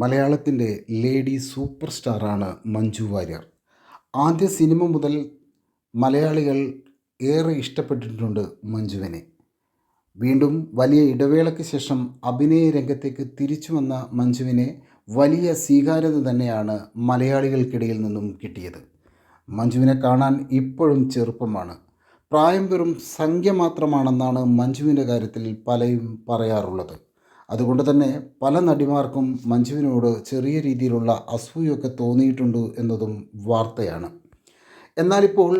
മലയാളത്തിന്റെ lady super സ്റ്റാറാണ് മഞ്ജു വാര്യർ. ആദ്യ സിനിമ മുതൽ മലയാളികൾ ഏറെ ഇഷ്ടപ്പെട്ടിട്ടുണ്ട് മഞ്ജുവിനെ. വീണ്ടും വലിയ ഇടവേളയ്ക്ക് ശേഷം അഭിനയ രംഗത്തേക്ക് തിരിച്ചു വന്ന മഞ്ജുവിനെ വലിയ സ്വീകാര്യത തന്നെയാണ് മലയാളികൾക്കിടയിൽ നിന്നും കിട്ടിയത്. മഞ്ജുവിനെ കാണാൻ ഇപ്പോഴും ചെറുപ്പമാണ്. പ്രായം വെറും സംഖ്യ മാത്രമാണെന്നാണ് മഞ്ജുവിന്റെ കാര്യത്തിൽ പലയും പറയാറുള്ളത്. അതുകൊണ്ട് തന്നെ പല നടിമാർക്കും മഞ്ജുവിനോട് ചെറിയ രീതിയിലുള്ള അസൂയൊക്കെ തോന്നിയിട്ടുണ്ട് എന്നതും വാർത്തയാണ്. എന്നാലിപ്പോൾ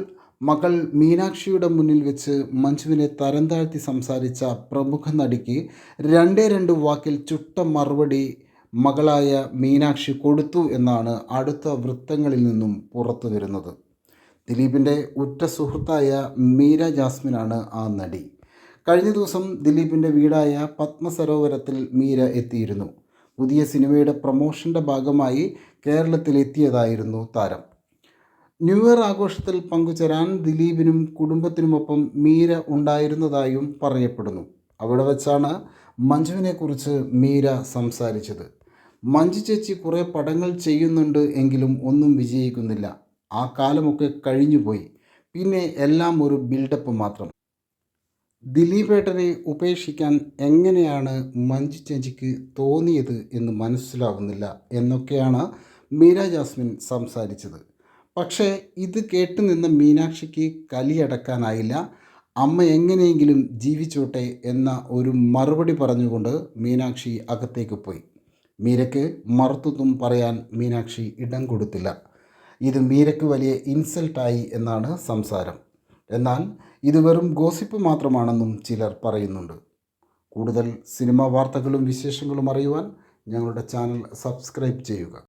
മകൾ മീനാക്ഷിയുടെ മുന്നിൽ വെച്ച് മഞ്ജുവിനെ തരം താഴ്ത്തി സംസാരിച്ച പ്രമുഖ നടിക്ക് രണ്ടേ രണ്ട് വാക്കിൽ ചുട്ട മറുപടി മകളായ മീനാക്ഷി കൊടുത്തു എന്നാണ് അടുത്ത വൃത്തങ്ങളിൽ നിന്നും പുറത്തു വരുന്നത് ദിലീപിന്റെ ഉറ്റ സുഹൃത്തായ മീര ജാസ്മിനാണ് ആ നടി. കഴിഞ്ഞ ദിവസം ദിലീപിന്റെ വീടായ പത്മസരോവരത്തിൽ മീര എത്തിയിരുന്നു. പുതിയ സിനിമയുടെ പ്രൊമോഷന്റെ ഭാഗമായി കേരളത്തിലെത്തിയതായിരുന്നു താരം. ന്യൂ ഇയർ ആഘോഷത്തിൽ പങ്കുചേരാൻ ദിലീപിനും കുടുംബത്തിനുമൊപ്പം മീര ഉണ്ടായിരുന്നതായും പറയപ്പെടുന്നു. അവിടെ വച്ചാണ് മഞ്ജുവിനെക്കുറിച്ച് മീര സംസാരിച്ചത്. മഞ്ജു ചേച്ചി കുറേ പടങ്ങൾ ചെയ്യുന്നുണ്ട് എങ്കിലും ഒന്നും വിജയിക്കുന്നില്ല. ആ കാലമൊക്കെ കഴിഞ്ഞുപോയി. പിന്നെ എല്ലാം ഒരു ബിൽഡപ്പ് മാത്രം. ദിലീപേട്ടനെ ഉപേക്ഷിക്കാൻ എങ്ങനെയാണ് മഞ്ജു ചേച്ചിക്ക് തോന്നിയത് എന്ന് മനസ്സിലാവുന്നില്ല എന്നൊക്കെയാണ് മീര ജാസ്മിൻ സംസാരിച്ചത്. പക്ഷേ ഇത് കേട്ടു നിന്ന മീനാക്ഷിക്ക് കലിയടക്കാനായില്ല. അമ്മ എങ്ങനെയെങ്കിലും ജീവിച്ചോട്ടെ എന്ന ഒരു മറുപടി പറഞ്ഞുകൊണ്ട് മീനാക്ഷി അകത്തേക്ക് പോയി. മീരയ്ക്ക് മറുത്തൊന്നും പറയാൻ മീനാക്ഷി ഇടം കൊടുത്തില്ല. ഇത് മീരയ്ക്ക് വലിയ ഇൻസൾട്ടായി എന്നാണ് സംസാരം. എന്നാൽ ഇത് വെറും ഗോസിപ്പ് മാത്രമാണെന്നും ചിലർ പറയുന്നുണ്ട്. കൂടുതൽ സിനിമാ വാർത്തകളും വിശേഷങ്ങളും അറിയുവാൻ ഞങ്ങളുടെ ചാനൽ സബ്സ്ക്രൈബ് ചെയ്യുക.